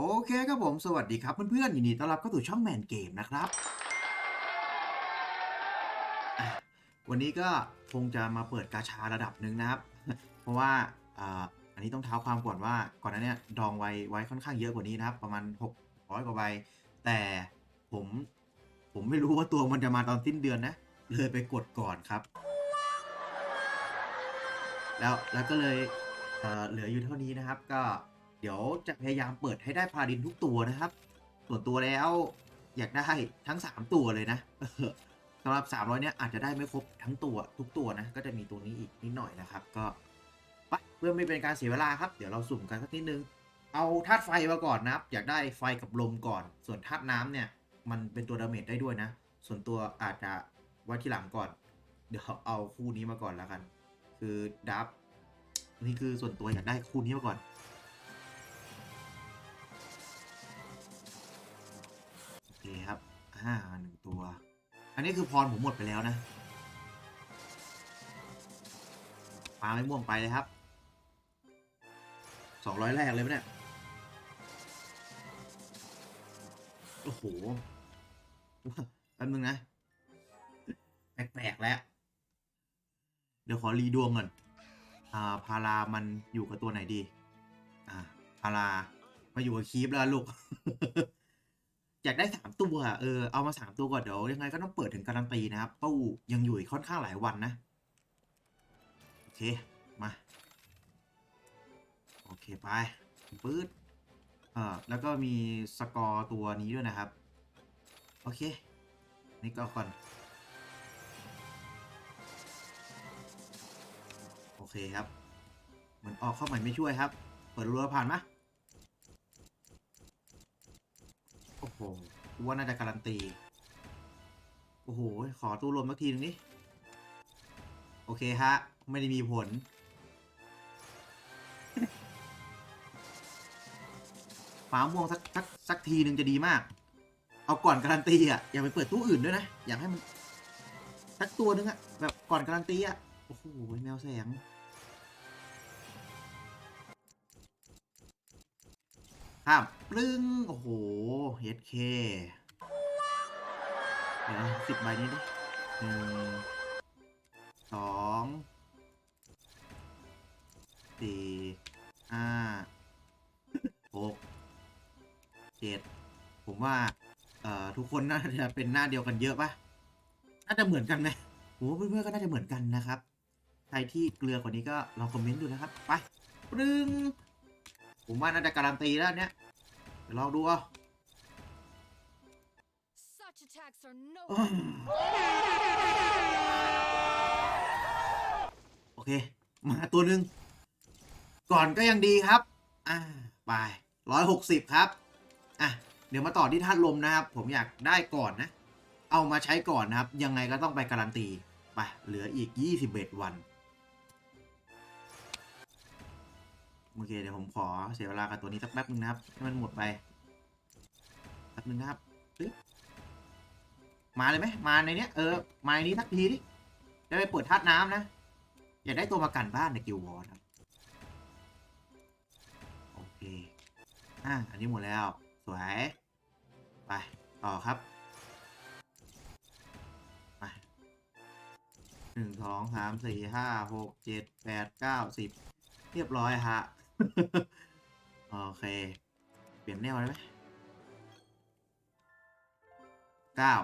โอเคครับผม สวัสดีครับเพื่อนๆยินดีต้อนรับเข้าสู่ช่องแมนเกมนะครับอะวันนี้ก็คงจะมาเปิดกาชาระดับหนึ่งนะครับ เพราะว่าอ่าอันนี้ต้องเท้าความก่อนว่าก่อนหน้าเนี้ยดองไว้ไว้ค่อนข้างเยอะกว่านี้นะครับ ประมาณ 600 กว่าใบ แต่ผมผมไม่รู้ว่าตัวมันจะมาตอนสิ้นเดือนนะ เลยไปกดก่อนครับ แล้วแล้วก็เลยเอ่อเหลืออยู่เท่านี้นะครับก็ เดี๋ยวจะพยายามเปิดให้ได้พาดินทุกตัวนะครับ ส่วนตัวแล้วอยากได้ทั้ง 3 ตัวเลยนะสำหรับ 300 เนี้ยอาจจะได้ไม่ครบทั้งตัวทุกตัวนะ ก็จะมีตัวนี้อีกนิดหน่อยนะครับ ก็ไปเพื่อไม่เป็นการเสียเวลาครับ เดี๋ยวเราสุ่มกันสักนิดนึง เอาธาตุไฟมาก่อนนะครับ อยากได้ไฟกับลมก่อน ส่วนธาตุน้ำเนี่ย มันเป็นตัวดาเมจได้ด้วยนะ ส่วนตัวอาจจะไว้ที่หลังก่อน เดี๋ยวเอาคู่นี้มาก่อนแล้วกัน คือดับนี่คือส่วนตัวอยากได้คู่นี้มาก่อน อ่าหนึ่งตัว อันนี้คือพรผมหมดไปแล้วนะปลาไม่ม่วงไปเลยครับสองร้อยแรกเลยไหมเนี่ย โอ้โหแป๊บนึงนะ แปลกๆแล้ว เดี๋ยวขอรีดวงก่อนอ่าพารามันอยู่กับตัวไหนดี อ่าพารามาอยู่กับคีปแล้วลูก อยากได้สามตัวเออเอามาสามตัวก่อนเดี๋ยวยังไงก็ต้องเปิดถึงการันตีนะครับตู้ยังอยู่อีกค่อนข้างหลายวันนะ โอเค มา โอเค ไปปื๊ดเอ่อแล้วก็มีสกอร์ตัวนี้ด้วยนะครับ โอเค นี่ก็ก่อน โอเคครับ เหมือนออกเข้าใหม่ไม่ช่วยครับ เปิดรัวผ่านมะโอ้ โหกูว่าน่าจะการันตี โอ้โห ขอตู้ลมสักทีนึงนี่โอเคฮะ ไม่ได้มีผลฟ้าม่วงสักสักสักทีหนึ่งจะดีมาก เอาก่อนการันตีอะ อย่าไปเปิดตู้อื่นด้วยนะ อยากให้มันสักตัวนึงอะ แบบก่อนการันตีอะ โอ้โห แมวแสง ข้ามปลึ้ง โอ้โห HK เดี๋ยวสิบใบนี้ดิหนึ่งสองสี่ห้าหกเจ็ดผมว่า เอ่อ ทุกคนน่าจะเป็นหน้าเดียวกันเยอะปะน่าจะเหมือนกันไหมผมว่าเพื่อนๆก็น่าจะเหมือนกันนะครับ ใครที่เกลือกว่านี้ก็ลองคอมเมนต์ดูนะครับ ไปปรึง ผมว่าน่าจะการันตีแล้วเนี้ยเดี๋ยวลองดูเอา Such attacks are no อืมโอเค มาตัวหนึ่งก่อนก็ยังดีครับ อ่าไปร้อยหกสิบครับ อะ เดี๋ยวมาต่อที่ธาตุลมนะครับ ผมอยากได้ก่อนนะ เอามาใช้ก่อนนะครับ ยังไงก็ต้องไปการันตี ไป เหลืออีกยี่สิบเอ็ดวัน โอเคเดี๋ยวผมขอเสียเวลากับตัวนี้สักแป๊บนึงนะครับให้มันหมดไปแป๊บนึงนะครับปึ๊บมาเลยไหมมาในเนี้ยเออมาในนี้สักทีดิจะไปเปิดธาตุน้ำนะอยากได้ตัวมากันบ้านในกิลวอร์ครับโอเคอะอันนี้หมดแล้วสวยไปต่อครับไปหนึ่งสองสามสี่ห้าหกเจ็ดแปดเก้าสิบเรียบร้อยฮะ โอเค เปลี่ยนแนวได้ไหมเก้า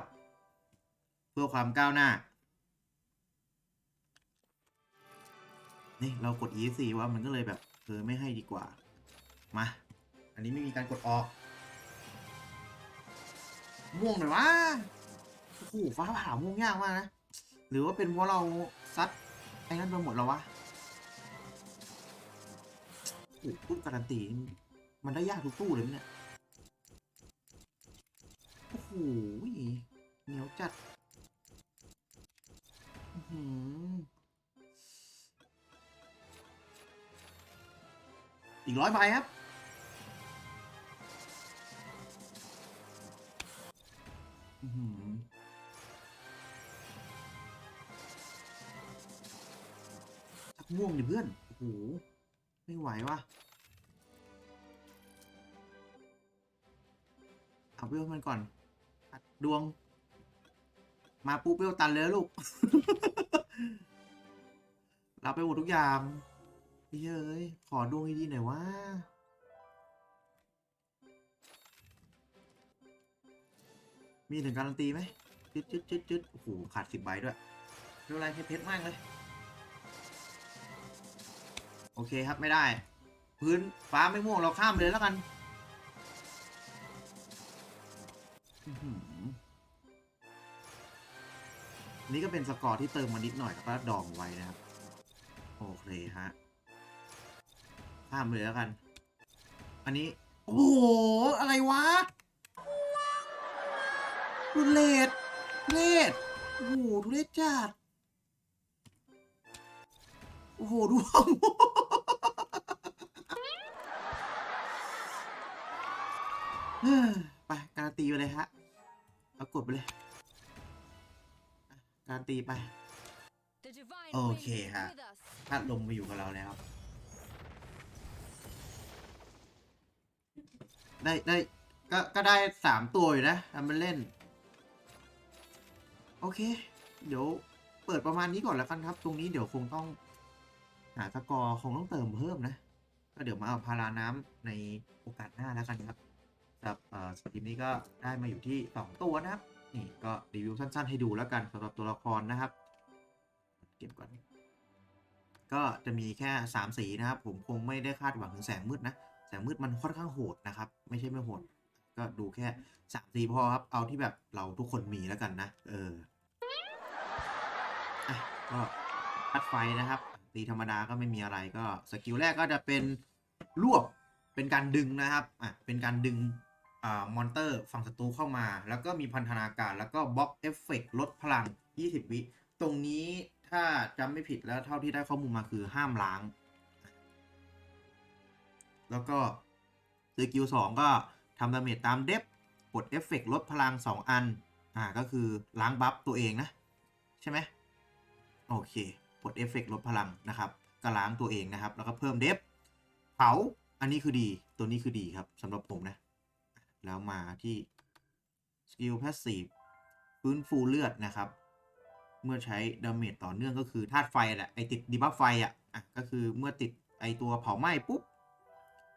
เพื่อความก้าวหน้า นี่ เรากด ESC ว่ามันก็เลยแบบเออไม่ให้ดีกว่า มา อันนี้ไม่มีการกดออก ม่วงหน่อยวะโอ้โหฟ้าผ่าม่วงยากมากนะ หรือว่าเป็นเพราะเราซัดไอ้นั่นไปหมดแล้ววะ โอ้โหตู้การันตีมันได้ยากทุกตู้เลยเนี่ย โอ้โหเหนียวจัดหืออีกร้อยใบครับหือชักม่วงดิเพื่อน โอ้โห ไม่ไหววะเอาเวลมันก่อนอัดดวง มาปุ๊บเวลตันเลยลูก รับไปหมดทุกอย่างเฮ้ย ขอดวงดีๆหน่อยว่ามีถึงการันตีไหมจึ๊ดจึ๊ดจึ๊ดจึ๊ดโอ้โห ขาดสิบใบด้วยไม่เป็นไรเพชรมากเลย โอเคครับไม่ได้ พื้นฟ้าไม่ม่วงเราข้ามเลยแล้วกันนี่ก็เป็นสกอร์ที่เติมมานิดหน่อยแล้วก็ดองไว้นะครับ โอเคฮะข้ามเลยแล้วกัน อันนี้ โอ้โห อะไรวะทุเรศทุเรศโอ้โหทุเรศจัด โอ้โห ดูวงเไปการันตีไปเลยฮะเอากดไปเลยการันตีไป The divine Okay, wing is ha. with us. ธาลมมาอยู่กับเราแล้ว ได้ได้ก็ก็ได้สามตัวอยู่นะทำเป็นเล่น โอเค เดี๋ยวเปิดประมาณนี้ก่อนแล้วกันครับ ตรงนี้เดี๋ยวคงต้องหาสกอร์คงต้องเติมเพิ่มนะ ก็เดี๋ยวมาเอาพาราน้ำในโอกาสหน้าแล้วกันครับ สำหรับเอ่อสตรีมนี้ก็ได้มาอยู่ที่ 2 ตัวนะครับ นี่ก็รีวิวสั้น ๆ ให้ดูแล้วกันสำหรับตัวละครนะครับ เก็บก่อน ก็จะมีแค่ 3 สีนะครับ ผมคงไม่ได้คาดหวังถึงแสงมืดนะ แสงมืดมันค่อนข้างโหดนะครับ ไม่ใช่ไม่โหด ก็ดูแค่3สีพอครับ เอาที่แบบเราทุกคนมีแล้วกันนะ เอออะก็พัดไฟนะครับตีธรรมดาก็ไม่มีอะไรก็สกิลแรกก็จะเป็นรวบเป็นการดึงนะครับ อะ เป็นการดึง อ่ามอนเตอร์ฝั่งศัตรูเข้ามา แล้วก็มีพันธนาการ แล้วก็บล็อกเอฟเฟกลดพลัง 20 วิ ตรงนี้ถ้าจำไม่ผิดแล้วเท่าที่ได้ข้อมูลมาคือห้ามล้าง แล้วก็สกิลสองก็ทำดาเมจตามเดฟกดเอฟเฟกลดพลัง 2 อัน อ่า ก็คือล้างบัฟตัวเองนะ ใช่ไหมโอเคกดเอฟเฟกลดพลังนะครับก็ล้างตัวเองนะครับ แล้วก็เพิ่มเดฟเผา อันนี้คือดี ตัวนี้คือดีครับสำหรับผมนะ แล้วมาที่สกิล Passive ฟื้นฟูเลือดนะครับ เมื่อใช้ดาเมจต่อเนื่องก็คือธาตุไฟแหละไอติดดีบัฟไฟอะอะก็คือเมื่อติดไอตัวเผาไหม้ปุ๊บ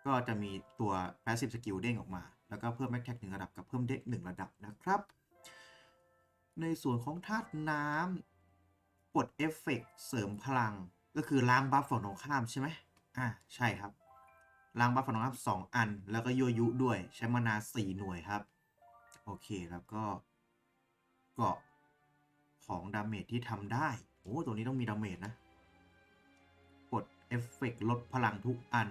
ก็จะมีตัว Passive Skill เด้งออกมา แล้วก็เพิ่ม Attack หนึ่งระดับกับเพิ่มเด็กหนึ่งระดับนะครับ ในส่วนของธาตุน้ำกดเอฟเฟกเสริมพลังก็คือล้างบัฟฝั่งตรงข้ามใช่ไหมอ่าใช่ครับ ล้างบัฟฝั่งตรงข้ามสองอัน แล้วก็ยั่วยุด้วยใช้มานาสี่หน่วยครับ โอเคแล้วก็เกาะของดาเมจที่ทำได้ โอ้ตัวนี้ต้องมีดาเมจนะ กดเอฟเฟกลดพลังทุกอัน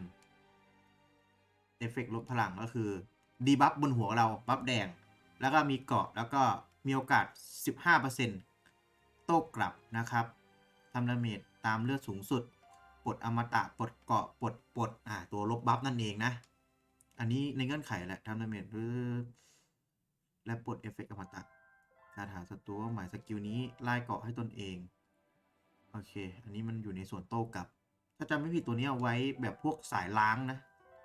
เอฟเฟกลดพลังก็คือดีบัฟบนหัวเรา บัฟแดง แล้วก็มีเกาะแล้วก็มีโอกาส 15%โต้กลับนะครับทำดาเมจตามเลือดสูงสุด ปลดอมตะปลดเกาะปลดปลดอ่าตัวลบบัฟนั่นเองนะ อันนี้ในเงื่อนไขแหละทำดาเมจหรือและปลดเอฟเฟกต์อมตะการหาศัตรูหมายสกิลนี้ไล่เกาะให้ตนเองโอเค อันนี้มันอยู่ในส่วนโต้กลับ ถ้าจำไม่ผิดตัวนี้เอาไว้แบบพวกสายล้างนะ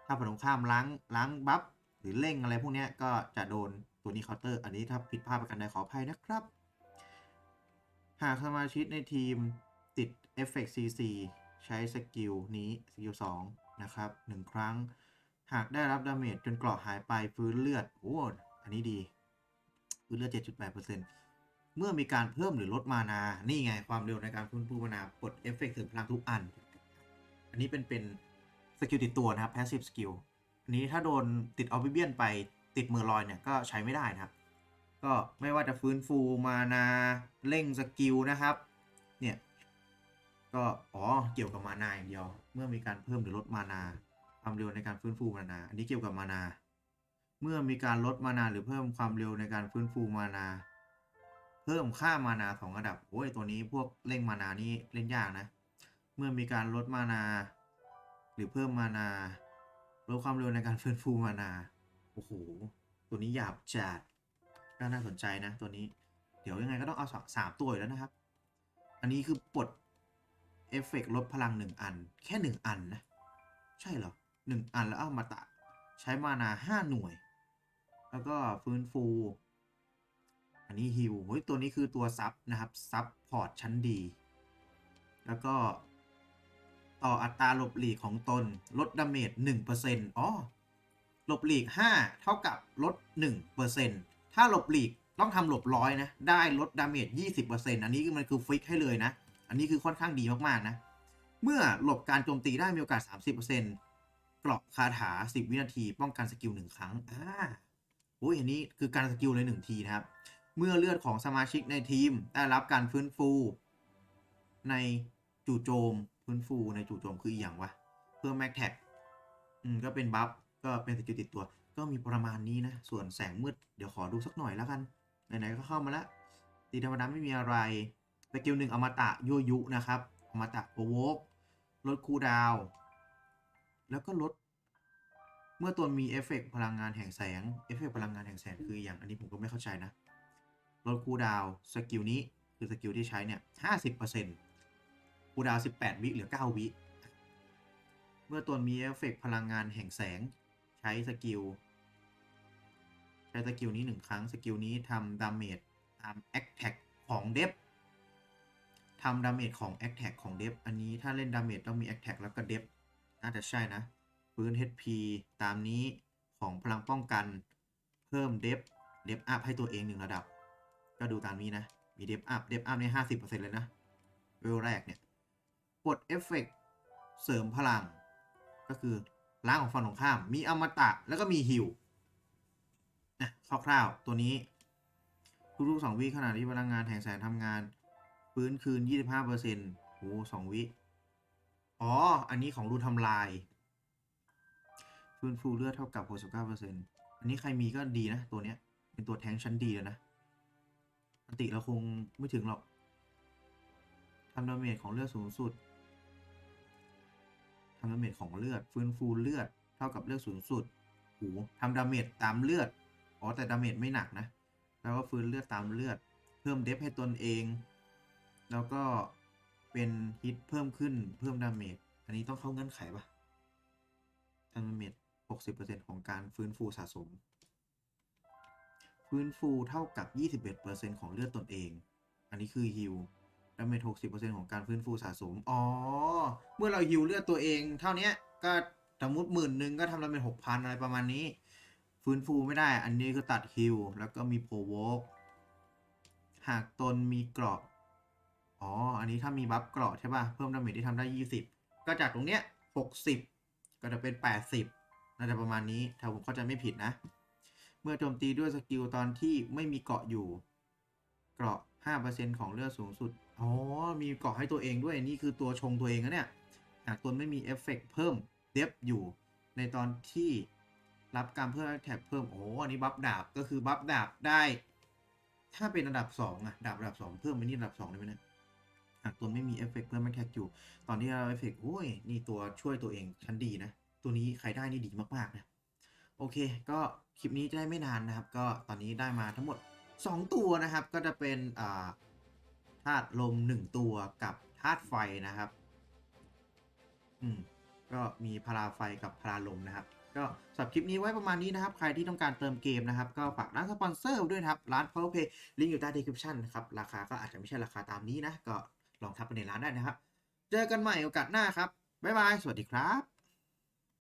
ถ้าฝั่งข้ามล้างล้างบัฟหรือเร่งอะไรพวกนี้ก็จะโดนตัวนี้เคาน์เตอร์ อันนี้ถ้าผิดพลาดประกันใดขออภัยนะครับ หากสมาชิกในทีมติดเอฟเฟกต์ CC ใช้สกิลนี้สกิล2นะครับ1ครั้ง หากได้รับดาเมจจนกราะหายไปฟื้นเลือดโอ้อันนี้ดีฟื้นเลือด 7.8%เมื่อมีการเพิ่มหรือลดมานา นี่ไงความเร็วในการฟื้นฟูมานาปลดเอฟเฟกต์เสริมพลังทุกอัน อันนี้เป็นเป็นสกิลติดตัวนะครับ passive skill อันนี้ถ้าโดนติดออ b ิเบียนไปติดมือลอยเนี่ยก็ใช้ไม่ได้นะครับ ก็ไม่ว่าจะฟื้นฟูมานาเร่งสกิลนะครับ ก็อ๋อเกี่ยวกับมานาอย่างเดียว เมื่อมีการเพิ่มหรือลดมานาความเร็วในการฟื้นฟูมานา อันนี้เกี่ยวกับมานา เมื่อมีการลดมานาหรือเพิ่มความเร็วในการฟื้นฟูมานา เพิ่มค่ามานาสองระดับโอ้ยตัวนี้พวกเร่งมานานี่เล่นยากนะ เมื่อมีการลดมานา หรือเพิ่มมานาลดความเร็วในการฟื้นฟูมานาโอ้โหตัวนี้หยาบจัดก็น่าสนใจนะตัวนี้ เดี๋ยวยังไงก็ต้องเอาสามตัวอยู่แล้วนะครับ อันนี้คือปลด เอฟเฟกต์ลดพลังหนึ่งอัน แค่หนึ่งอันนะ ใช่เหรอหนึ่งอันแล้วเอามาตะ ใช้มานาห้าหน่วย แล้วก็ฟื้นฟู อันนี้ฮิวเฮ้ยตัวนี้คือตัวซับนะครับ ซับพอร์ตชั้นดี แล้วก็ต่ออัตราหลบหลีกของตน ลดดาเมจ1%อ๋อหลบหลีก 5 เท่ากับลด 1%ถ้าหลบหลีกต้องทำหลบร้อยนะ ได้ลดดาเมจ20%อันนี้มันคือฟิกให้เลยนะ อันนี้คือค่อนข้างดีมากๆนะ เมื่อหลบการโจมตีได้มีโอกาส 30%กรอบคาถา 10 วินาที ป้องกันสกิล 1 ครั้ง อ่าโอ้ยอันนี้คือการสกิลเลย 1 ทีนะครับ เมื่อเลือดของสมาชิกในทีมได้รับการฟื้นฟู ในจู่โจม ฟื้นฟูในจู่โจมคืออย่างวะ เพิ่มแม็กแท็กอืมก็เป็นบัฟ ก็เป็นสกิลติดตัว ก็มีประมาณนี้นะ ส่วนแสงมืด เดี๋ยวขอดูสักหน่อยแล้วกัน ไหนๆก็เข้ามาแล้วตีธรรมดาไม่มีอะไร สกิลหนึ่งอมตะโยยุนะครับอมตะโปรโวกลดคูดาว แล้วก็ลด เมื่อตัวมีเอฟเฟกต์พลังงานแห่งแสงเอฟเฟกต์พลังงานแห่งแสงคืออย่างอันนี้ผมก็ไม่เข้าใจนะ ลดคูดาวสกิลนี้คือสกิลที่ใช้เนี่ย50%คูดาวน์18วิเหลือ9วิเมื่อตัวมีเอฟเฟกต์พลังงานแห่งแสงใช้สกิลใช้สกิลนี้หนึ่งครั้งสกิลนี้ทำดาเมจตามแอคแท็กของเดฟ ทำดาเมจของแอคแท็กของเดฟอันนี้ถ้าเล่นดาเมจต้องมีแอคแท็กแล้วก็เดฟน่าจะใช่นะฟื้น HP ตามนี้ของพลังป้องกันเพิ่มเดฟเดฟอัพให้ตัวเองหนึ่งระดับ ก็ดูตามนี้นะ มีเดฟอัพเดฟอัพในห้าสิบเปอร์เซ็นต์เลยนะเวลแรกเนี่ยกดเอฟเฟกต์เสริมพลัง ก็คือล้างของฝั่งตรงข้าม มีอมตะแล้วก็มีฮิลนะคร่าวๆตัวนี้ทุกๆสองวิขณะที่พลังงานแห่งแสงทำงาน ฟื้นคืน 25%โอ้สองวิ อ๋อ อันนี้ของรูทำลาย ฟื้นฟูเลือดเท่ากับ 69%อันนี้ใครมีก็ดีนะ ตัวเนี้ย เป็นตัวแทงชั้นดีเลยนะ อันติเราคงไม่ถึงหรอกทำดาเมจของเลือดสูงสุดทำดาเมจของเลือด ฟื้นฟูเลือดเท่ากับเลือดสูงสุดโหทำดาเมจตามเลือด อ๋อ แต่ดาเมจไม่หนักนะ แล้วก็ฟื้นเลือดตามเลือด เพิ่มเดฟให้ตนเอง แล้วก็เป็นฮิตเพิ่มขึ้นเพิ่มดาเมจ อันนี้ต้องเข้าเงื่อนไขปะดาเมจ 60%ของการฟื้นฟูสะสม ฟื้นฟูเท่ากับ 21%ของเลือดตนเอง อันนี้คือฮิลดาเมจ 60%ของการฟื้นฟูสะสม อ๋อ เมื่อเราฮิลเลือดตัวเอง เท่านี้ก็สมมติหมื่นหนึ่งก็ทำดาเมจ 6,000 อะไรประมาณนี้ ฟื้นฟูไม่ได้ อันนี้คือตัดฮิลแล้วก็มีโพวกหากตนมีเกราะ อ๋อ อันนี้ถ้ามีบัฟเกราะใช่ป่ะ เพิ่มดาเมจที่ทำได้ 20 ก็จากตรงเนี้ย 60 ก็จะเป็น 80น่าจะประมาณนี้ ถ้าผมเข้าใจไม่ผิดนะ เมื่อโจมตีด้วยสกิลตอนที่ไม่มีเกราะอยู่ เกราะ 5%ของเลือดสูงสุด อ๋อ มีเกราะให้ตัวเองด้วย นี่คือตัวชงตัวเองนะเนี่ย หากตนไม่มีเอฟเฟกต์เพิ่มเดฟอยู่ ในตอนที่รับการเพิ่มแท็กเพิ่ม โอ้อันนี้บัฟดาบ ก็คือบัฟดาบได้ ถ้าเป็นอันดับสองอะดาบระดับสองเพิ่มไปนี่ระดับสองได้ไหมเนี่ย หากตนไม่มีเอฟเฟกต์เพิ่มแท็กอยู่ ตอนที่เราเอฟเฟกต์โอ้ย นี่ตัวช่วยตัวเองชั้นดีนะ ตัวนี้ใครได้นี่ดีมากๆนะ โอเค ก็คลิปนี้จะได้ไม่นานนะครับ ก็ตอนนี้ได้มาทั้งหมด 2 ตัวนะครับ ก็จะเป็นอ่าธาตุลม 1 ตัวกับธาตุไฟนะครับ อืม ก็มีพลาไฟกับพลาลมนะครับก็สำหรับคลิปนี้ไว้ประมาณนี้นะครับ ใครที่ต้องการเติมเกมนะครับ ก็ฝากร้านสปอนเซอร์ด้วยนะครับ ร้าน PowerPay ลิงก์อยู่ใต้ description นะครับ ราคาก็อาจจะไม่ใช่ราคาตามนี้นะ ก็ ลองทักไปในร้านได้นะครับ เจอกันใหม่โอกาสหน้าครับ บ๊ายบาย สวัสดีครับ